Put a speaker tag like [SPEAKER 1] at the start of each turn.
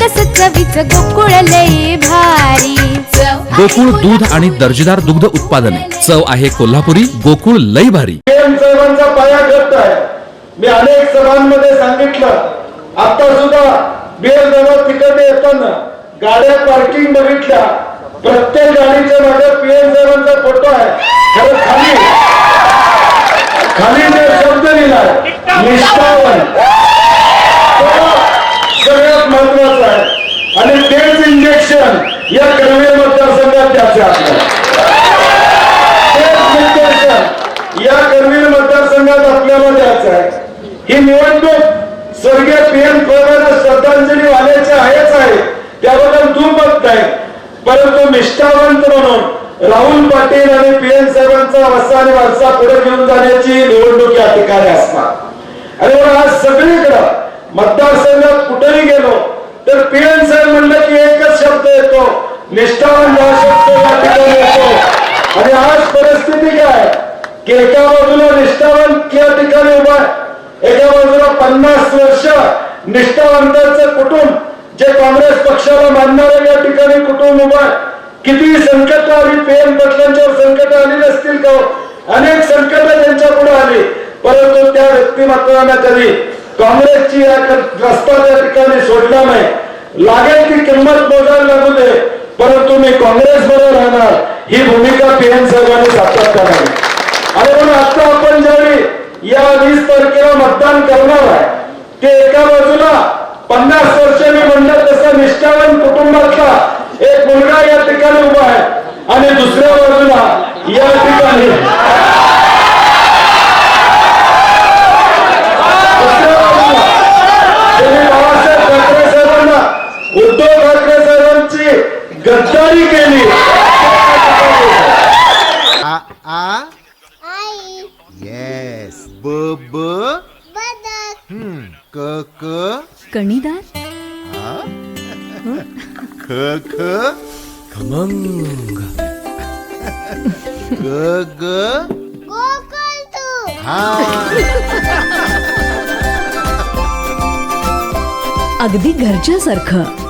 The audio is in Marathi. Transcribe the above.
[SPEAKER 1] एकच चवीच गोकुळ लई भारी.
[SPEAKER 2] गोकुळ दूध आणि दर्जेदार दुग्ध उत्पादने. चव आहे कोल्हापुरी गोकुळ लई भारी.
[SPEAKER 3] साहेबांचा पाया घट्ट आहे. मी अनेक सभांमध्ये सांगितलं. आता सुद्धा बीएम साहेब तिकडे येताना गाड्या पार्किंग बघितल्या. प्रत्येक गाडीच्या मागे पीएम साहेबांचा फोटो आहे. खरं खाली. खाली शब्द लिहिलाय निष्ठावन तो सगळ्यात महत्त्वाचा आहे आणि तेच इंजेक्शन या कर्वे मतदारसंघात द्यायचे आपल्याला या करवीर मतदारसंघात आपल्याला द्यायचं आहे. ही निवडणूक स्वर्गीय पी एम साहेबांना श्रद्धांजली वाहण्याची आहेच आहे. त्याबद्दल दुमत नाही परंतु निष्ठावंत म्हणून राहुल पाटील आणि पी एम साहेबांचा वसा आणि वारसा पुढे घेऊन जाण्याची निवडणूक या ठिकाणी असणार. आणि आज सगळीकडं मतदारसंघात कुठेही निष्ठावान शब्द या ठिकाणी येतो आणि आज परिस्थिती काय की एका बाजूला निष्ठावान या ठिकाणी उभा एका बाजूला पन्नास वर्ष निष्ठावंतांचं कुटुंब जे काँग्रेस पक्षाला मानणारं या ठिकाणी कुटुंब उभा किती संकट आली पीएम पटलांच्यावर संकट आली नसतील का हो? अनेक संकट त्यांच्या पुढे आली. परंतु त्या व्यक्तिमत्वानं कधी काँग्रेसची या रस्ता त्या ठिकाणी सोडला नाही. लागेल ती किंमत मोजायला लागू दे. परंतु मी काँग्रेस बरोबर राहणार ही भूमिका पीएम साहेबांनी साक्षात करावी. आणि म्हणून आता आपण ज्यावेळी या वीस तारखेला मतदान करणार आहे ते एका बाजूला पन्नास वर्ष मी म्हणलं तसं निष्ठावान कुटुंबातला एक मुलगा या ठिकाणी उभा आहे आणि दुसऱ्या बाजूला या ठिकाणी दुसऱ्या बाजूला त्यांनी बाळासाहेब ठाकरे साहेबांना उद्धव ठाकरे गद्दारी केली.
[SPEAKER 4] आ आ?
[SPEAKER 5] आई.
[SPEAKER 4] येस ब ब?
[SPEAKER 5] बदक.
[SPEAKER 4] हम्म. क क?
[SPEAKER 1] कणीदार?
[SPEAKER 4] ख ख? खमंग. ग ग?
[SPEAKER 5] तू.
[SPEAKER 4] हा.
[SPEAKER 6] अगदी घरच्यासारखं.